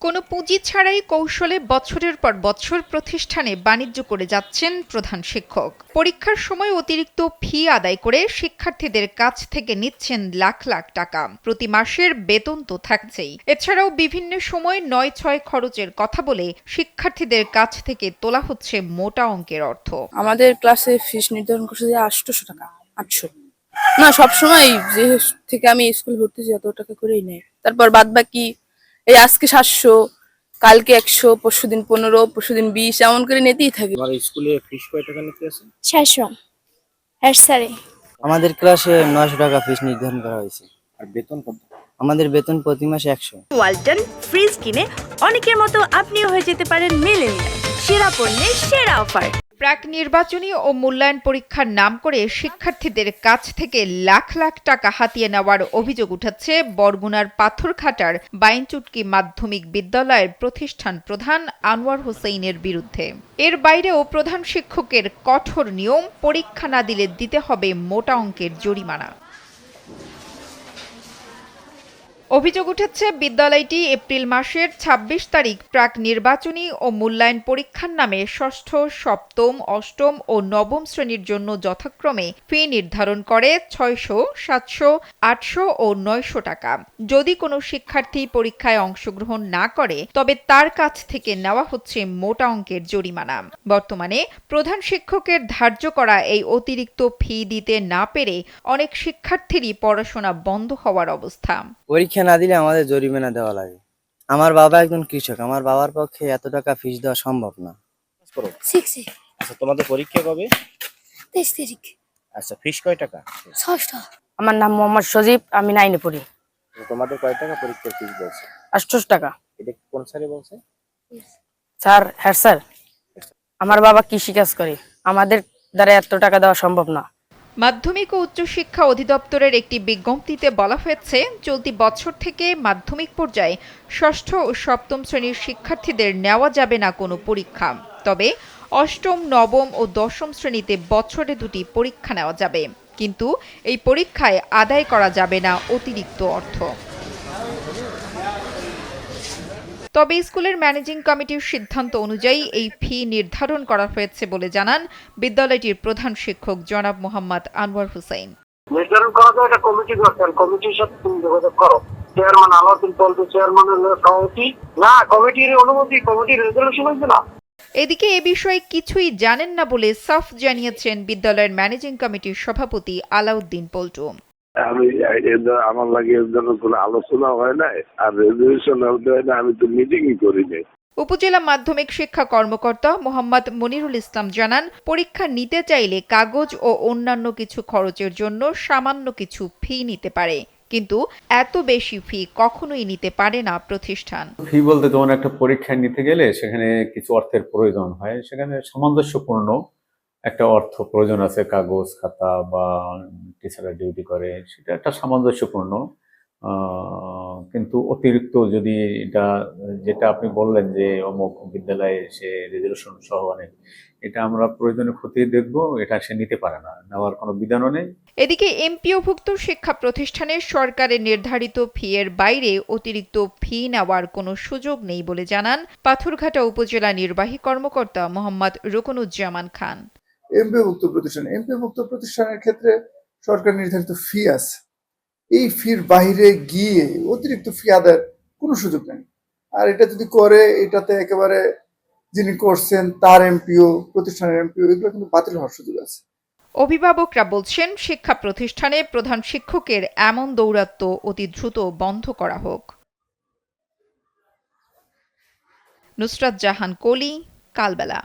কোনো পুঁজি ছাড়াই কৌশলে বছরের পর বছর প্রতিষ্ঠানে বাণিজ্য করে যাচ্ছেন প্রধান শিক্ষক। পরীক্ষার সময় অতিরিক্ত ফি আদায় করে শিক্ষার্থীদের কাছ থেকে নিচ্ছেন লাখ লাখ টাকা। প্রতি মাসের বেতন তো থাকছেই। এছাড়াও বিভিন্ন সময় নয় ছয় খরচের কথা বলে শিক্ষার্থীদের কাছ থেকে তোলা হচ্ছে মোটা অঙ্কের অর্থ। আমাদের ক্লাসে ফিস নির্ধারণ করছে যে আটশোশো টাকা, আটশো। না, সবসময় যে থেকে আমি স্কুল ভর্তি অত টাকা করেই নেয় তারপর বাদ বাকি এই আজকে সাতশো কালকে একশো পরশু দিন পনেরো পরশু দিন বিশ এমন করে নিতেই থাকে। আমার স্কুলে ফিস কয় টাকা নিতে আছে? ছয়শো। হেড স্যারে আমাদের ক্লাসে নয়শো টাকা ফিস নির্ধারণ করা হয়েছে। আর বেতন কত? আমাদের বেতন প্রতি মাসে একশো। ওয়ালটন ফ্রিজ কিনে অনেকের মতো আপনিও হয়ে যেতে পারেন মেলেনিয়া সেরা পণ্যের সেরা অফার। প্রাক নির্বাচনী ও মূল্যায়ন পরীক্ষার নাম করে শিক্ষার্থীদের কাছ থেকে লাখ লাখ টাকা হাতিয়ে নেওয়ার অভিযোগ উঠেছে বরগুনার পাথরঘাটার বাইনচুটকি মাধ্যমিক বিদ্যালয়ের প্রতিষ্ঠান প্রধান আনোয়ার হোসেইনের বিরুদ্ধে। এর বাইরেও প্রধান শিক্ষকের কঠোর নিয়ম, পরীক্ষা না দিলে দিতে হবে মোটা অঙ্কের জরিমানা। অভিযোগ উঠেছে, বিদ্যালয়টি এপ্রিল মাসের ২৬ তারিখ প্রাক নির্বাচনী ও মূল্যায়ন পরীক্ষার নামে ষষ্ঠ, সপ্তম, অষ্টম ও নবম শ্রেণির জন্য যথাক্রমে ফি নির্ধারণ করে ছয়শো, সাতশো, আটশো ও নয়শো টাকা। যদি কোনো শিক্ষার্থী পরীক্ষায় অংশগ্রহণ না করে, তবে তার কাছ থেকে নেওয়া হচ্ছে মোটা অঙ্কের জরিমানা। বর্তমানে প্রধান শিক্ষকের ধার্য করা এই অতিরিক্ত ফি দিতে না পেরে অনেক শিক্ষার্থীরই পড়াশোনা বন্ধ হওয়ার অবস্থা। পরীক্ষা না দিলে আমাদের জরিমানা দেওয়া লাগে। আমার বাবা একজন কৃষক আমার বাবার পক্ষে এত টাকা ফিস দেওয়া সম্ভব না। আচ্ছা তোমাদের পরীক্ষা কবে? তেইশ তারিখ। আচ্ছা ফিস কয় টাকা? আমার নাম মোহাম্মদ সজীব আমি নাইনে পড়ি। তোমাদের কয় টাকা পরীক্ষার ফিস বলছে? আটশোশো টাকা। এটা কোন স্যারে বলছে? স্যার হ্যাঁ স্যার। আমার বাবা কৃষি কাজ করে। আমাদের দ্বারা এত টাকা দেওয়া সম্ভব না। মাধ্যমিক ও উচ্চশিক্ষা অধিদপ্তরের একটি বিজ্ঞপ্তিতে বলা হয়েছে, চলতি বছর থেকে মাধ্যমিক পর্যায়ে ষষ্ঠ ও সপ্তম শ্রেণির শিক্ষার্থীদের নেওয়া যাবে না কোনো পরীক্ষা। তবে অষ্টম, নবম ও দশম শ্রেণীতে বছরে দুটি পরীক্ষা নেওয়া যাবে। কিন্তু এই পরীক্ষায় আদায় করা যাবে না অতিরিক্ত অর্থ। তবে স্কুলের ম্যানেজিং কমিটির সিদ্ধান্ত অনুযায়ী এই ফি নির্ধারণ করা হয়েছে বলে জানান বিদ্যালয়টির প্রধান শিক্ষক জনাব মোহাম্মদ আনোয়ার হুসাইন নির্ধারণ করা যায় এটা কমিটি করছেন কমিটির সাথে তুমি যোগাযোগ করো। চেয়ারম্যান আলাউদ্দিন চেয়ারম্যানের সভাপতি। না কমিটির অনুমতি কমিটির রেজলিউশন হয়েছে না। এদিকে এ বিষয়ে কিছুই জানেন না বলে সাফ জানিয়েছেন বিদ্যালয়ের ম্যানেজিং কমিটির সভাপতি আলাউদ্দিন পল্টু। আমি আমার লাগে এর জন্য কোনো আলোচনা হয় নাই আর রেজলিউশন হয় না আমি তো মিটিংই করি নাই। উপজেলা মাধ্যমিক শিক্ষা কর্মকর্তা মোহাম্মদ মনিরুল ইসলাম জানান পরীক্ষা নিতে চাইলে কাগজ ও অন্যান্য কিছু খরচের জন্য সামান্য কিছু ফি নিতে পারে কিন্তু এত বেশি ফি কখনোই নিতে পারে না প্রতিষ্ঠান। ফি বলতে তোমার একটা পরীক্ষা নিতে গেলে সেখানে কিছু অর্থের প্রয়োজন হয় সেখানে সামঞ্জস্যপূর্ণ একটা অর্থ প্রয়োজন আছে কাগজ খাতা বা টিচাররা ডিউটি করে সেটা একটা সামঞ্জস্যপূর্ণ। কিন্তু অতিরিক্ত যদি এটা যেটা আপনি বললেন যে অমুক বিদ্যালয়ে সে রেজলিউশন সহ অনেক এটা আমরা প্রয়োজনে খতিয়ে দেখব এটা সে নিতে পারে না নেওয়ার কোনো বিধানও নেই। এদিকে এমপিওভুক্ত শিক্ষা প্রতিষ্ঠানে সরকারের নির্ধারিত ফি এর বাইরে অতিরিক্ত ফি নেওয়ার কোনো সুযোগ নেই বলে জানান পাথরঘাটা উপজেলা নির্বাহী কর্মকর্তা মোহাম্মদ রুকনুজ্জামান খান। এমপিভুক্ত প্রতিষ্ঠান এমপিভুক্ত প্রতিষ্ঠানের ক্ষেত্রে সরকার নির্ধারিত ফি আছে। এই ফির বাইরে গিয়ে অতিরিক্ত ফি আদায়ের কোনো সুযোগ নেই। আর এটা যদি করে, এটাতে একেবারে যিনি করছেন, তার এমপিও, প্রতিষ্ঠানের এমপিও, এগুলো কিন্তু বাতিল হওয়ার সুযোগ আছে। অভিভাবকরা বলছেন, শিক্ষা প্রতিষ্ঠানে প্রধান শিক্ষকের এমন দৌরাত্ম্য অতি দ্রুত বন্ধ করা হোক। নুসরাত জাহান, কলি, কালবেলা।